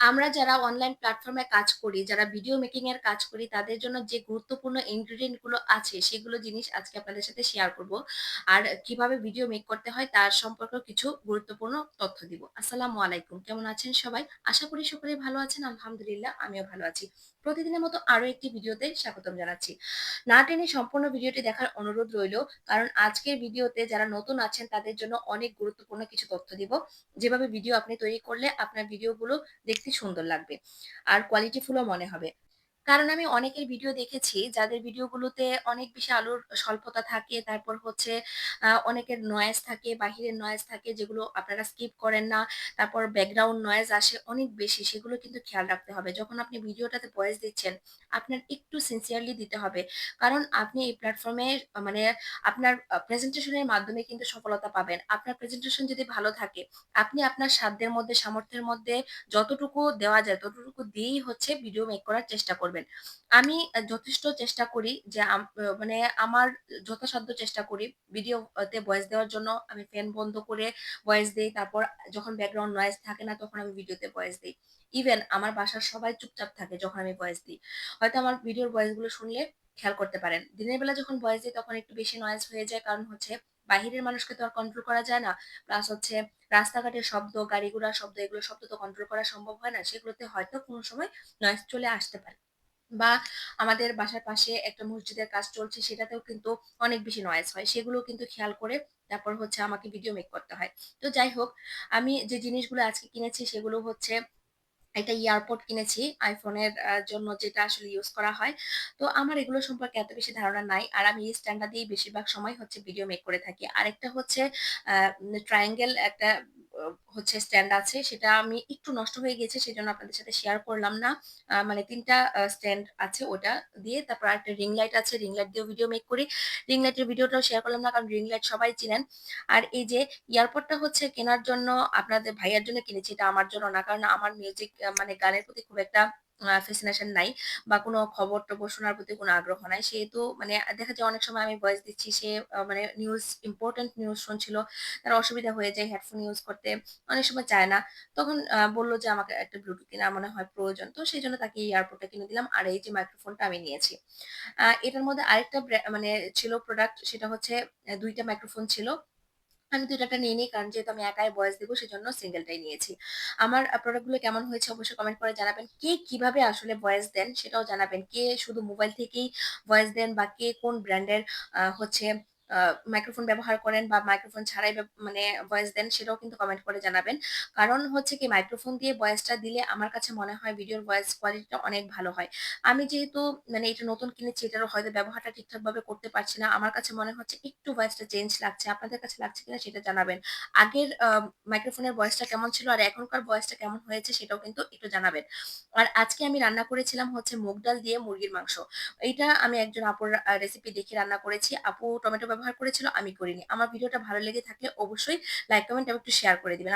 আমরা যারা অনলাইন প্ল্যাটফর্মে কাজ করি, যারা ভিডিও মেকিং এর কাজ করি, তাদের জন্য যে গুরুত্বপূর্ণ ইনগ্রিডিয়েন্টগুলো আছে, সেগুলো জিনিস আজকে আপনাদের সাথে শেয়ার করব। আর কীভাবে ভিডিও মেক করতে হয় তার সম্পর্কেও কিছু গুরুত্বপূর্ণ তথ্য দিব। আসসালামু আলাইকুম। কেমন আছেন সবাই? আশা করি সকলেই ভালো আছেন। আলহামদুলিল্লাহ আমিও ভালো আছি। প্রতিদিনের মতো আরও একটি ভিডিওতে স্বাগতম জানাচ্ছি। না টেনে সম্পূর্ণ ভিডিওটি দেখার অনুরোধ রইল। কারণ আজকের ভিডিওতে যারা নতুন আছেন তাদের জন্য অনেক গুরুত্বপূর্ণ কিছু তথ্য দিব। যেভাবে ভিডিও আপনি তৈরি করলে আপনার ভিডিওগুলো দেখতে সুন্দর লাগবে আর কোয়ালিটিফুলও মনে হবে। কারণ আমি অনেকের ভিডিও দেখেছি যাদের ভিডিওগুলোতে অনেক বেশি আলোর স্বল্পতা থাকে। তারপর হচ্ছে অনেকের নয়েজ থাকে, বাহিরের নয়েজ থাকে যেগুলো আপনারা স্কিপ করেন না। তারপর ব্যাকগ্রাউন্ড নয়েজ আসে অনেক বেশি সেগুলো কিন্তু খেয়াল রাখতে হবে। যখন আপনি ভিডিওটাতে ভয়েস দিচ্ছেন, আপনার একটু সিনসিয়ারলি দিতে হবে। কারণ আপনি এই প্ল্যাটফর্মে মানে আপনার আ প্রেজেন্টেশন এর মাধ্যমে কিন্তু সফলতা পাবেন। আপনার প্রেজেন্টেশন যদি ভালো থাকে, আপনি আপনার সাধ্যের মধ্যে সামর্থ্যের মধ্যে যতটুকু দেওয়া যায় ততটুকু দিয়েই হচ্ছে ভিডিও মেক করার চেষ্টা করবেন। আমি যথেষ্ট চেষ্টা করি যে মানে আমার যথাসাধ্য চেষ্টা করি ভিডিও আ তে ভয়েস দেওয়ার জন্য আমি ফ্যান বন্ধ করে ভয়েস দেই। তারপর যখন ব্যাকগ্রাউন্ড নয়েজ থাকে না তখন আমি ভিডিওতে ভয়েস দেই। ইভেন আমার বাসার সবাই চুপচাপ থাকে যখন আমি ভয়েস দিই। হয়তো আমার ভিডিওর ভয়েসগুলো শুনলে খেয়াল করতে পারেন। দিনের বেলা যখন ভয়েস দেই তখন একটু বেশি নয়েজ হয়ে যায়। কারণ হচ্ছে বাহিরের মানুষকে তো আর কন্ট্রোল করা যায় না। প্লাস হচ্ছে রাস্তাঘাটের শব্দ, গাড়ি-ঘোড়ার শব্দ এগুলো শব্দ তো কন্ট্রোল করা সম্ভব হয় না। সেগুলোতে হয়তো কোনো সময় নয়েজ চলে আসতে পারে। বা আমাদের বাসার পাশে একটা মসজিদের কাজ চলছে সেটাতেও কিন্তু অনেক বেশি নয়েজ হয়। সেগুলো কিন্তু খেয়াল করে তারপর হচ্ছে আমাকে ভিডিও মেক করতে হয়। তো যাই হোক, আমি যে জিনিসগুলো আজকে কিনেছি সেগুলো হচ্ছে একটা এয়ারপড কিনেছি আইফোনের জন্য যেটা আসলে ইউজ করা হয়। তো আমার এগুলো সম্পর্কে এত বেশি ধারণা নাই। আর আমি এই স্ট্যান্ডটা দিয়েই বেশিরভাগ সময় হচ্ছে ভিডিও মেক করে থাকি। আরেকটা হচ্ছে ট্রায়াঙ্গেল একটা হচ্ছে স্ট্যান্ড আছে। সেটা আমি একটু নষ্ট হয়ে গেছে, সেজন্য আপনাদের সাথে শেয়ার করলাম না। মানে তিনটা স্ট্যান্ড আছে ওটা দিয়ে, তারপর একটা রিং লাইট আছে। রিং লাইট দিয়েও ভিডিও মেক করি। রিং লাইটের ভিডিওটাও শেয়ার করলাম না, কারণ রিং লাইট সবাই চিনেন। আর এই যে ইয়ারপডটা হচ্ছে কেনার জন্য আপনাদের ভাইয়ার জন্য কিনেছি। এটা আমার জন্য না। কারণ আমার মিউজিক মানে গানের প্রতি খুব একটা ফ্যাসিনেশন নাই বা কোনো খবর-টবর শোনার প্রতি কোনো আগ্রহ নাই। সেহেতু মানে দেখা যায় অনেক সময় আমি ভয়েস দিচ্ছি, সে মানে নিউজ ইম্পোর্টেন্ট নিউজ শুনছিল। তার অসুবিধা হয়ে যায় হেডফোন ইউজ করতে। অনেক সময় চায় না। তখন বলল যে আমাকে একটা ব্লুটুথ কেনার মনে হয় প্রয়োজন। তো সেই জন্য তাকে এই এয়ারপডটা কিনে দিলাম। আর এই যে মাইক্রোফোনটা আমি নিয়েছি। এটার মধ্যে আরেকটা মানে ছিল প্রোডাক্ট সেটা হচ্ছে ২ মাইক্রোফোন ছিল। আমি এটা নিয়ে নিই, কারণ যেহেতু আমি একাই বয়স দেবো, সেজন্য সিঙ্গেলটাই নিয়েছি। আমার প্রোডাক্টগুলো প্রোডাক্টগুলো কেমন হয়েছে অবশ্যই কমেন্ট করে জানাবেন। কে কীভাবে আসলে ভয়েস দেন সেটাও জানাবেন। কে শুধু মোবাইল থেকেই ভয়েস দেন বা কে কোন ব্র্যান্ডের হচ্ছে মাইক্রোফোন ব্যবহার করেন বা মাইক্রোফোন ছাড়াই মানে ভয়েস দেন, সেটাও কিন্তু কমেন্ট করে জানাবেন। কারণ হচ্ছে কি মাইক্রোফোন দিয়ে ভয়েসটা দিলে আমার কাছে মনে হয় ভিডিওর ভয়েস কোয়ালিটিটা অনেক ভালো হয়। আমি যেহেতু মানে এটা নতুন কিনেছি, এটারও হয়তো ব্যবহারটা ঠিকঠাকভাবে করতে পারছি না। আমার কাছে মনে হচ্ছে একটু ভয়েসটা চেঞ্জ লাগছে। আপনাদের কাছে লাগছে কিনা সেটা জানাবেন। আগের মাইক্রোফোনের ভয়েসটা কেমন ছিল আর এখনকার ভয়েসটা কেমন হয়েছে সেটাও কিন্তু একটু জানাবেন। আর আজকে আমি রান্না করেছিলাম হচ্ছে মুগ ডাল দিয়ে মুরগির মাংস। এইটা আমি একজন আপুর রেসিপি দেখে রান্না করেছি। আপু টমেটো ব্যবহার করেছিল, আমি করিনি। আমার ভিডিওটা ভালো লেগে থাকলে অবশ্যই লাইক, কমেন্ট এবং একটু শেয়ার করে দিবেন।